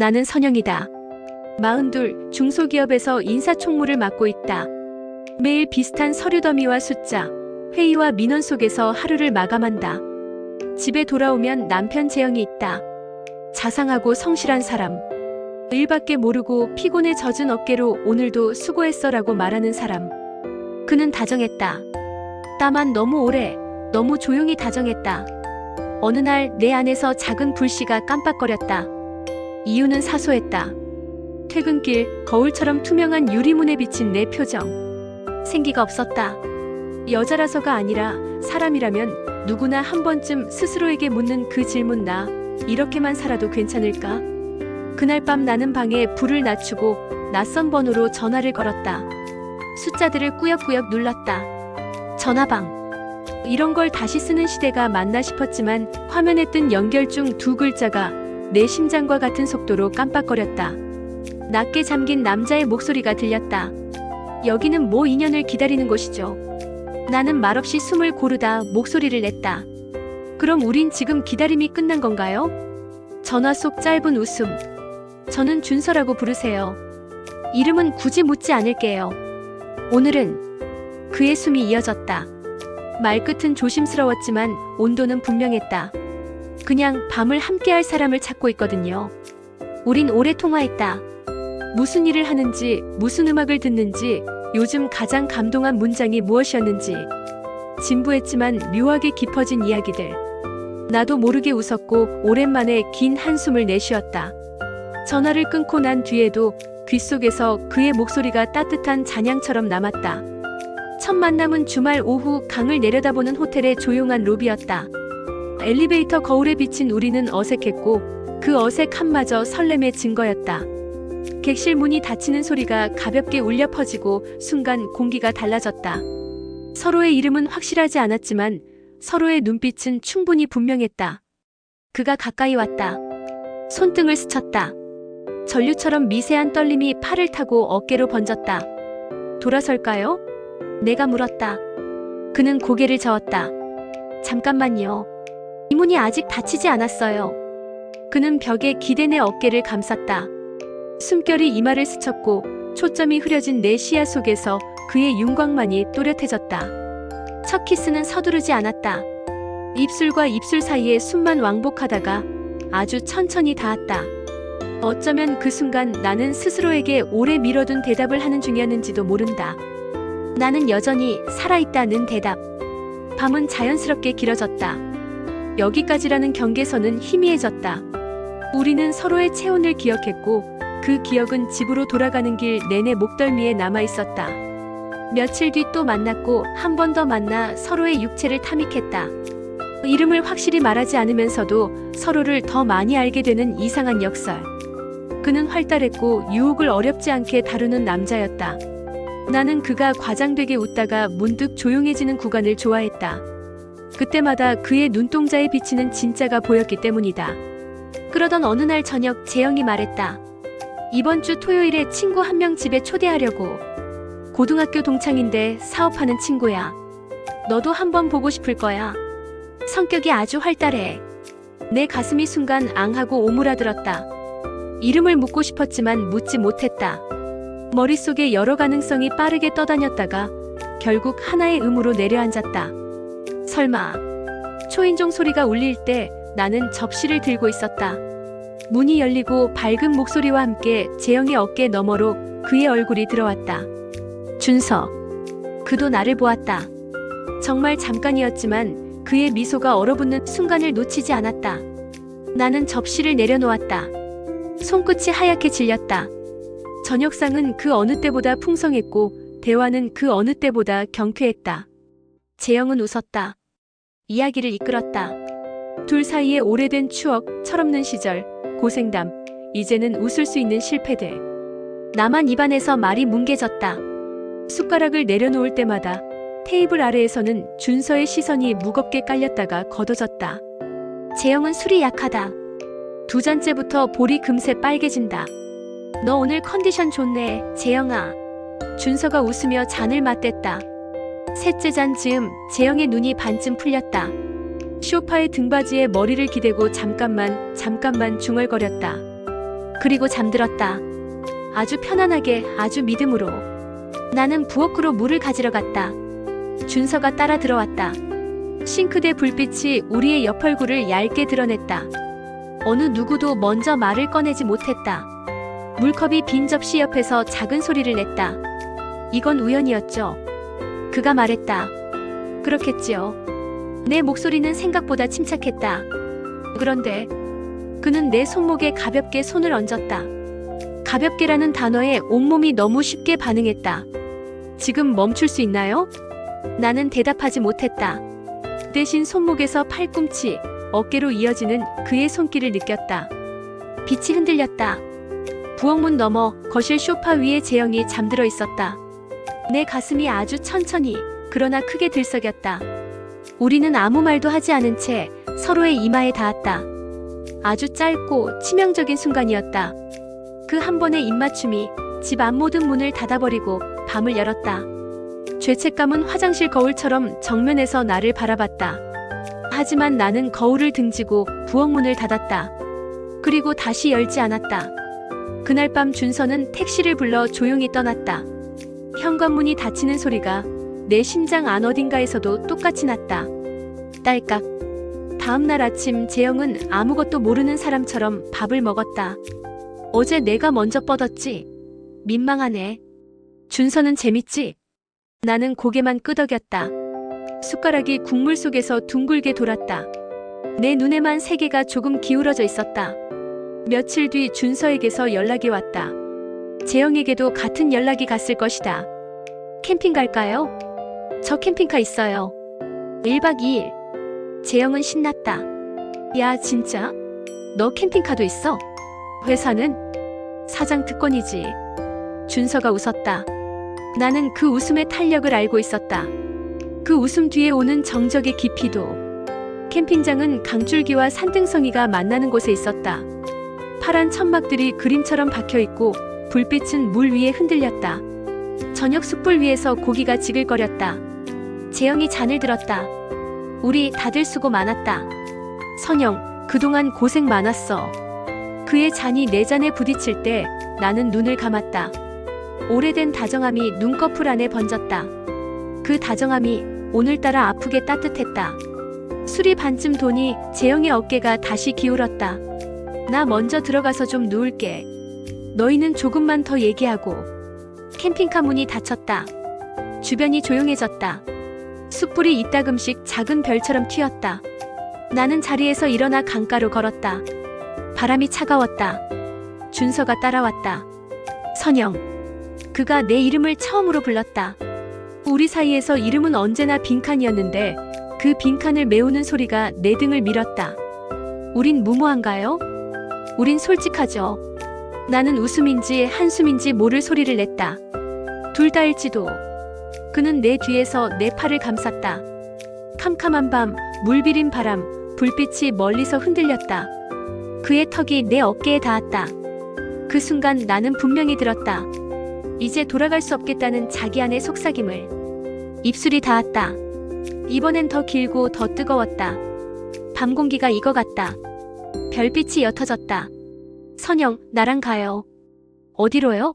나는 선영이다. 마흔둘 중소기업에서 인사총무를 맡고 있다. 매일 비슷한 서류 더미와 숫자, 회의와 민원 속에서 하루를 마감한다. 집에 돌아오면 남편 재영이 있다. 자상하고 성실한 사람. 일밖에 모르고 피곤에 젖은 어깨로 오늘도 수고했어라고 말하는 사람. 그는 다정했다. 나만 너무 오래, 너무 조용히 다정했다. 어느 날 내 안에서 작은 불씨가 깜빡거렸다. 이유는 사소했다. 퇴근길 거울처럼 투명한 유리문에 비친 내 표정. 생기가 없었다. 여자라서가 아니라 사람이라면 누구나 한 번쯤 스스로에게 묻는 그 질문 나 이렇게만 살아도 괜찮을까? 그날 밤 나는 방에 불을 낮추고 낯선 번호로 전화를 걸었다. 숫자들을 꾸역꾸역 눌렀다. 전화방. 이런 걸 다시 쓰는 시대가 맞나 싶었지만 화면에 뜬 연결 중 두 글자가 내 심장과 같은 속도로 깜빡거렸다. 낮게 잠긴 남자의 목소리가 들렸다. 여기는 뭐 인연을 기다리는 곳이죠. 나는 말없이 숨을 고르다 목소리를 냈다. 그럼 우린 지금 기다림이 끝난 건가요? 전화 속 짧은 웃음. 저는 준서라고 부르세요. 이름은 굳이 묻지 않을게요. 오늘은 그의 숨이 이어졌다. 말끝은 조심스러웠지만 온도는 분명했다. 그냥 밤을 함께 할 사람을 찾고 있거든요. 우린 오래 통화했다. 무슨 일을 하는지, 무슨 음악을 듣는지, 요즘 가장 감동한 문장이 무엇이었는지. 진부했지만 묘하게 깊어진 이야기들. 나도 모르게 웃었고 오랜만에 긴 한숨을 내쉬었다. 전화를 끊고 난 뒤에도 귓속에서 그의 목소리가 따뜻한 잔향처럼 남았다. 첫 만남은 주말 오후 강을 내려다보는 호텔의 조용한 로비였다. 엘리베이터 거울에 비친 우리는 어색했고 그 어색함마저 설렘의 증거였다. 객실 문이 닫히는 소리가 가볍게 울려 퍼지고 순간 공기가 달라졌다. 서로의 이름은 확실하지 않았지만 서로의 눈빛은 충분히 분명했다. 그가 가까이 왔다. 손등을 스쳤다. 전류처럼 미세한 떨림이 팔을 타고 어깨로 번졌다. 돌아설까요? 내가 물었다. 그는 고개를 저었다. 잠깐만요. 이 문이 아직 닫히지 않았어요. 그는 벽에 기대 내 어깨를 감쌌다. 숨결이 이마를 스쳤고 초점이 흐려진 내 시야 속에서 그의 윤곽만이 또렷해졌다. 첫 키스는 서두르지 않았다. 입술과 입술 사이에 숨만 왕복하다가 아주 천천히 닿았다. 어쩌면 그 순간 나는 스스로에게 오래 미뤄둔 대답을 하는 중이었는지도 모른다. 나는 여전히 살아있다는 대답. 밤은 자연스럽게 길어졌다. 여기까지라는 경계선은 희미해졌다. 우리는 서로의 체온을 기억했고 그 기억은 집으로 돌아가는 길 내내 목덜미에 남아 있었다. 며칠 뒤 또 만났고 한 번 더 만나 서로의 육체를 탐닉했다. 이름을 확실히 말하지 않으면서도 서로를 더 많이 알게 되는 이상한 역설. 그는 활달했고 유혹을 어렵지 않게 다루는 남자였다. 나는 그가 과장되게 웃다가 문득 조용해지는 구간을 좋아했다. 그때마다 그의 눈동자에 비치는 진짜가 보였기 때문이다. 그러던 어느 날 저녁 재영이 말했다. 이번 주 토요일에 친구 한 명 집에 초대하려고. 고등학교 동창인데 사업하는 친구야. 너도 한번 보고 싶을 거야. 성격이 아주 활달해. 내 가슴이 순간 앙하고 오므라들었다. 이름을 묻고 싶었지만 묻지 못했다. 머릿속에 여러 가능성이 빠르게 떠다녔다가 결국 하나의 음으로 내려앉았다. 설마. 초인종 소리가 울릴 때 나는 접시를 들고 있었다. 문이 열리고 밝은 목소리와 함께 재영의 어깨 너머로 그의 얼굴이 들어왔다. 준서. 그도 나를 보았다. 정말 잠깐이었지만 그의 미소가 얼어붙는 순간을 놓치지 않았다. 나는 접시를 내려놓았다. 손끝이 하얗게 질렸다. 저녁상은 그 어느 때보다 풍성했고 대화는 그 어느 때보다 경쾌했다. 재영은 웃었다. 이야기를 이끌었다. 둘 사이의 오래된 추억, 철없는 시절, 고생담, 이제는 웃을 수 있는 실패들. 나만 입안에서 말이 뭉개졌다. 숟가락을 내려놓을 때마다 테이블 아래에서는 준서의 시선이 무겁게 깔렸다가 걷어졌다. 재영은 술이 약하다. 두 잔째부터 볼이 금세 빨개진다. 너 오늘 컨디션 좋네, 재영아. 준서가 웃으며 잔을 맞댔다. 셋째 잔 즈음 재영의 눈이 반쯤 풀렸다. 쇼파의 등받이에 머리를 기대고 잠깐만, 잠깐만 중얼거렸다. 그리고 잠들었다. 아주 편안하게, 아주 믿음으로. 나는 부엌으로 물을 가지러 갔다. 준서가 따라 들어왔다. 싱크대 불빛이 우리의 옆 얼굴을 얇게 드러냈다. 어느 누구도 먼저 말을 꺼내지 못했다. 물컵이 빈 접시 옆에서 작은 소리를 냈다. 이건 우연이었죠. 그가 말했다. 그렇겠지요. 내 목소리는 생각보다 침착했다. 그런데 그는 내 손목에 가볍게 손을 얹었다. 가볍게라는 단어에 온몸이 너무 쉽게 반응했다. 지금 멈출 수 있나요? 나는 대답하지 못했다. 대신 손목에서 팔꿈치, 어깨로 이어지는 그의 손길을 느꼈다. 빛이 흔들렸다. 부엌문 너머 거실 소파 위에 재영이 잠들어 있었다. 내 가슴이 아주 천천히, 그러나 크게 들썩였다. 우리는 아무 말도 하지 않은 채 서로의 이마에 닿았다. 아주 짧고 치명적인 순간이었다. 그 한 번의 입맞춤이 집 앞 모든 문을 닫아버리고 밤을 열었다. 죄책감은 화장실 거울처럼 정면에서 나를 바라봤다. 하지만 나는 거울을 등지고 부엌 문을 닫았다. 그리고 다시 열지 않았다. 그날 밤 준서는 택시를 불러 조용히 떠났다. 현관문이 닫히는 소리가 내 심장 안 어딘가에서도 똑같이 났다. 딸깍. 다음 날 아침 재영은 아무것도 모르는 사람처럼 밥을 먹었다. 어제 내가 먼저 뻗었지. 민망하네. 준서는 재밌지? 나는 고개만 끄덕였다. 숟가락이 국물 속에서 둥글게 돌았다. 내 눈에만 세 개가 조금 기울어져 있었다. 며칠 뒤 준서에게서 연락이 왔다. 재영에게도 같은 연락이 갔을 것이다. 캠핑 갈까요? 저 캠핑카 있어요. 1박 2일. 재영은 신났다. 야, 진짜? 너 캠핑카도 있어? 회사는? 사장 특권이지. 준서가 웃었다. 나는 그 웃음의 탄력을 알고 있었다. 그 웃음 뒤에 오는 정적의 깊이도. 캠핑장은 강줄기와 산등성이가 만나는 곳에 있었다. 파란 천막들이 그림처럼 박혀 있고 불빛은 물 위에 흔들렸다. 저녁 숯불 위에서 고기가 지글거렸다. 재영이 잔을 들었다. 우리 다들 수고 많았다. 선영, 그동안 고생 많았어. 그의 잔이 내 잔에 부딪힐 때 나는 눈을 감았다. 오래된 다정함이 눈꺼풀 안에 번졌다. 그 다정함이 오늘따라 아프게 따뜻했다. 술이 반쯤 도니 재영의 어깨가 다시 기울었다. 나 먼저 들어가서 좀 누울게. 너희는 조금만 더 얘기하고. 캠핑카 문이 닫혔다. 주변이 조용해졌다. 숯불이 이따금씩 작은 별처럼 튀었다. 나는 자리에서 일어나 강가로 걸었다. 바람이 차가웠다. 준서가 따라왔다. 선영. 그가 내 이름을 처음으로 불렀다. 우리 사이에서 이름은 언제나 빈칸이었는데 그 빈칸을 메우는 소리가 내 등을 밀었다. 우린 무모한가요? 우린 솔직하죠. 나는 웃음인지 한숨인지 모를 소리를 냈다. 둘 다일지도. 그는 내 뒤에서 내 팔을 감쌌다. 캄캄한 밤, 물 비린 바람, 불빛이 멀리서 흔들렸다. 그의 턱이 내 어깨에 닿았다. 그 순간 나는 분명히 들었다. 이제 돌아갈 수 없겠다는 자기 안의 속삭임을. 입술이 닿았다. 이번엔 더 길고 더 뜨거웠다. 밤 공기가 익어갔다. 별빛이 옅어졌다. 선영, 나랑 가요. 어디로요?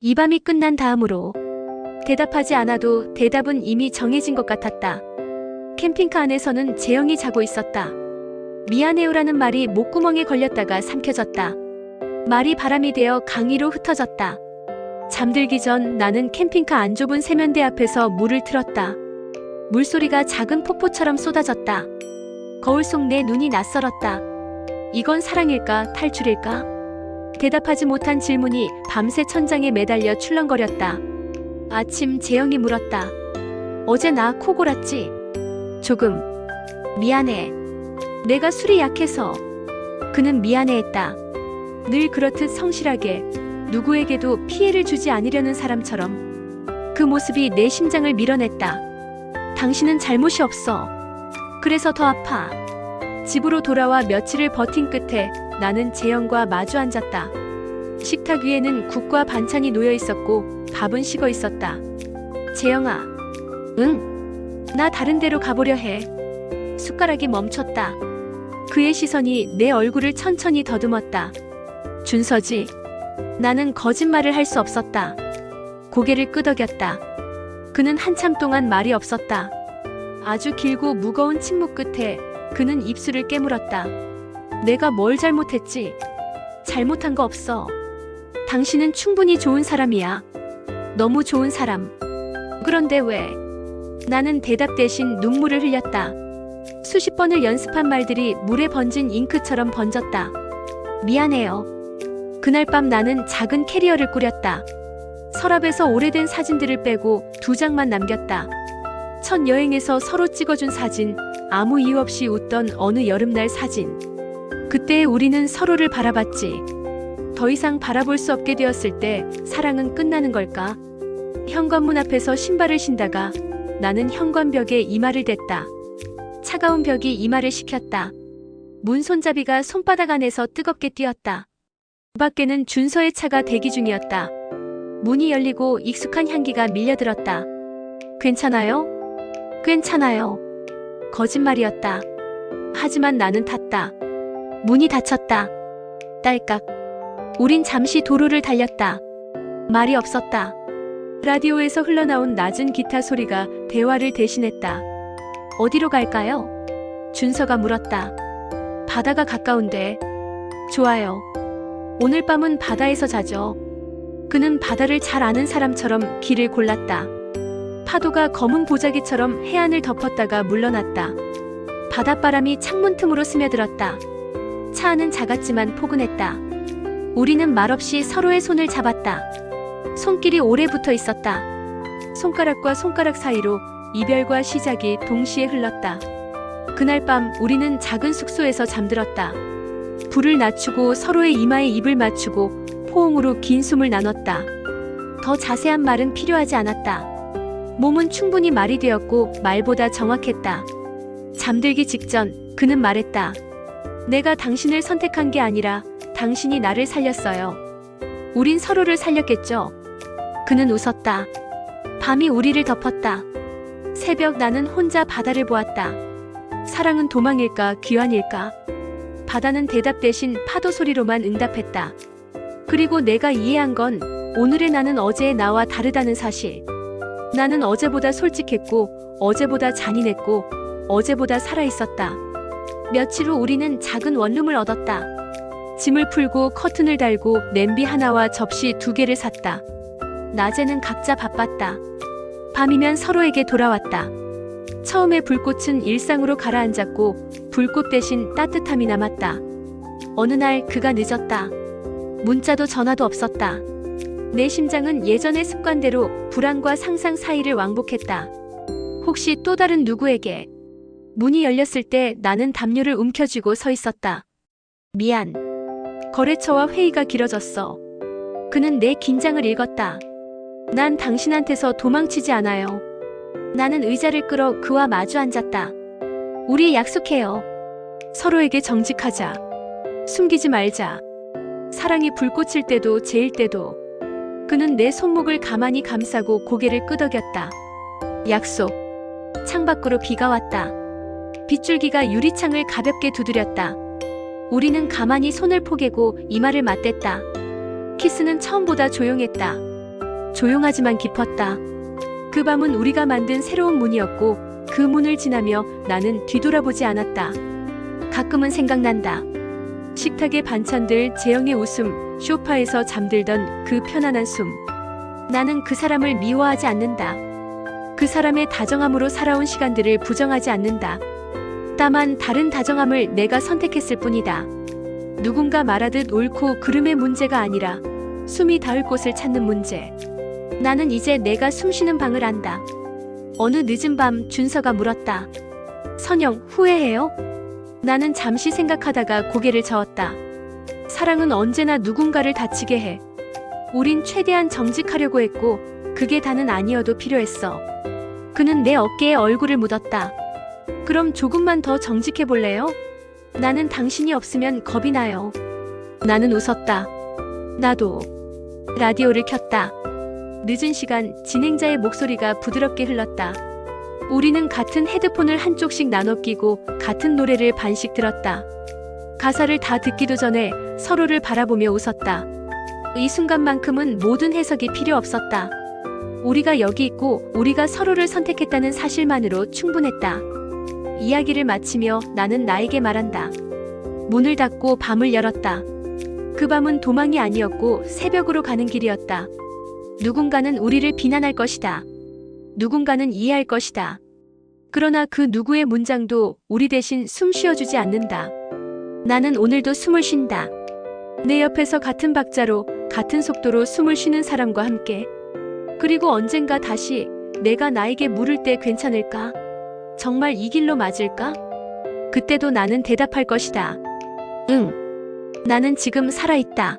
이 밤이 끝난 다음으로. 대답하지 않아도 대답은 이미 정해진 것 같았다. 캠핑카 안에서는 재영이 자고 있었다. 미안해요라는 말이 목구멍에 걸렸다가 삼켜졌다. 말이 바람이 되어 강의로 흩어졌다. 잠들기 전 나는 캠핑카 안 좁은 세면대 앞에서 물을 틀었다. 물소리가 작은 폭포처럼 쏟아졌다. 거울 속 내 눈이 낯설었다. 이건 사랑일까, 탈출일까? 대답하지 못한 질문이 밤새 천장에 매달려 출렁거렸다. 아침 재영이 물었다. 어제 나 코 골았지? 조금. 미안해. 내가 술이 약해서. 그는 미안해했다. 늘 그렇듯 성실하게 누구에게도 피해를 주지 않으려는 사람처럼 그 모습이 내 심장을 밀어냈다. 당신은 잘못이 없어. 그래서 더 아파. 집으로 돌아와 며칠을 버틴 끝에 나는 재영과 마주 앉았다. 식탁 위에는 국과 반찬이 놓여 있었고 밥은 식어 있었다. 재영아. 응. 나 다른 데로 가보려 해. 숟가락이 멈췄다. 그의 시선이 내 얼굴을 천천히 더듬었다. 준서지. 나는 거짓말을 할 수 없었다. 고개를 끄덕였다. 그는 한참 동안 말이 없었다. 아주 길고 무거운 침묵 끝에 그는 입술을 깨물었다. 내가 뭘 잘못했지? 잘못한 거 없어. 당신은 충분히 좋은 사람이야. 너무 좋은 사람. 그런데 왜? 나는 대답 대신 눈물을 흘렸다. 수십 번을 연습한 말들이 물에 번진 잉크처럼 번졌다. 미안해요. 그날 밤 나는 작은 캐리어를 꾸렸다. 서랍에서 오래된 사진들을 빼고 두 장만 남겼다. 첫 여행에서 서로 찍어준 사진, 아무 이유 없이 웃던 어느 여름날 사진. 그때 우리는 서로를 바라봤지. 더 이상 바라볼 수 없게 되었을 때 사랑은 끝나는 걸까? 현관문 앞에서 신발을 신다가 나는 현관벽에 이마를 댔다. 차가운 벽이 이마를 식혔다. 문 손잡이가 손바닥 안에서 뜨겁게 뛰었다. 그 밖에는 준서의 차가 대기 중이었다. 문이 열리고 익숙한 향기가 밀려들었다. 괜찮아요? 괜찮아요. 거짓말이었다. 하지만 나는 탔다. 문이 닫혔다. 딸깍. 우린 잠시 도로를 달렸다. 말이 없었다. 라디오에서 흘러나온 낮은 기타 소리가 대화를 대신했다. 어디로 갈까요? 준서가 물었다. 바다가 가까운데. 좋아요. 오늘 밤은 바다에서 자죠. 그는 바다를 잘 아는 사람처럼 길을 골랐다. 파도가 검은 보자기처럼 해안을 덮었다가 물러났다. 바닷바람이 창문 틈으로 스며들었다. 차 안은 작았지만 포근했다. 우리는 말없이 서로의 손을 잡았다. 손길이 오래 붙어 있었다. 손가락과 손가락 사이로 이별과 시작이 동시에 흘렀다. 그날 밤 우리는 작은 숙소에서 잠들었다. 불을 낮추고 서로의 이마에 입을 맞추고 포옹으로 긴 숨을 나눴다. 더 자세한 말은 필요하지 않았다. 몸은 충분히 말이 되었고 말보다 정확했다. 잠들기 직전 그는 말했다. 내가 당신을 선택한 게 아니라 당신이 나를 살렸어요. 우린 서로를 살렸겠죠. 그는 웃었다. 밤이 우리를 덮었다. 새벽 나는 혼자 바다를 보았다. 사랑은 도망일까 귀환일까? 바다는 대답 대신 파도 소리로만 응답했다. 그리고 내가 이해한 건 오늘의 나는 어제의 나와 다르다는 사실. 나는 어제보다 솔직했고, 어제보다 잔인했고, 어제보다 살아있었다. 며칠 후 우리는 작은 원룸을 얻었다. 짐을 풀고 커튼을 달고 냄비 하나와 접시 두 개를 샀다. 낮에는 각자 바빴다. 밤이면 서로에게 돌아왔다. 처음에 불꽃은 일상으로 가라앉았고 불꽃 대신 따뜻함이 남았다. 어느 날 그가 늦었다. 문자도 전화도 없었다. 내 심장은 예전의 습관대로 불안과 상상 사이를 왕복했다. 혹시 또 다른 누구에게 문이 열렸을 때 나는 담요를 움켜쥐고 서 있었다. 미안. 거래처와 회의가 길어졌어. 그는 내 긴장을 읽었다. 난 당신한테서 도망치지 않아요. 나는 의자를 끌어 그와 마주 앉았다. 우리 약속해요. 서로에게 정직하자. 숨기지 말자. 사랑이 불꽃일 때도 제일 때도. 그는 내 손목을 가만히 감싸고 고개를 끄덕였다. 약속. 창밖으로 비가 왔다. 빗줄기가 유리창을 가볍게 두드렸다. 우리는 가만히 손을 포개고 이마를 맞댔다. 키스는 처음보다 조용했다. 조용하지만 깊었다. 그 밤은 우리가 만든 새로운 문이었고 그 문을 지나며 나는 뒤돌아보지 않았다. 가끔은 생각난다. 식탁의 반찬들, 재영의 웃음, 쇼파에서 잠들던 그 편안한 숨. 나는 그 사람을 미워하지 않는다. 그 사람의 다정함으로 살아온 시간들을 부정하지 않는다. 다만 다른 다정함을 내가 선택했을 뿐이다. 누군가 말하듯 옳고 그름의 문제가 아니라 숨이 닿을 곳을 찾는 문제. 나는 이제 내가 숨쉬는 방을 안다. 어느 늦은 밤 준서가 물었다. 선영, 후회해요? 나는 잠시 생각하다가 고개를 저었다. 사랑은 언제나 누군가를 다치게 해. 우린 최대한 정직하려고 했고, 그게 다는 아니어도 필요했어. 그는 내 어깨에 얼굴을 묻었다. 그럼 조금만 더 정직해 볼래요? 나는 당신이 없으면 겁이 나요. 나는 웃었다. 나도. 라디오를 켰다. 늦은 시간 진행자의 목소리가 부드럽게 흘렀다. 우리는 같은 헤드폰을 한쪽씩 나눠 끼고 같은 노래를 반씩 들었다. 가사를 다 듣기도 전에 서로를 바라보며 웃었다. 이 순간만큼은 모든 해석이 필요 없었다. 우리가 여기 있고 우리가 서로를 선택했다는 사실만으로 충분했다. 이야기를 마치며 나는 나에게 말한다. 문을 닫고 밤을 열었다. 그 밤은 도망이 아니었고 새벽으로 가는 길이었다. 누군가는 우리를 비난할 것이다. 누군가는 이해할 것이다. 그러나 그 누구의 문장도 우리 대신 숨 쉬어주지 않는다. 나는 오늘도 숨을 쉰다. 내 옆에서 같은 박자로 같은 속도로 숨을 쉬는 사람과 함께. 그리고 언젠가 다시 내가 나에게 물을 때 괜찮을까? 정말 이 길로 맞을까? 그때도 나는 대답할 것이다. 응. 나는 지금 살아있다.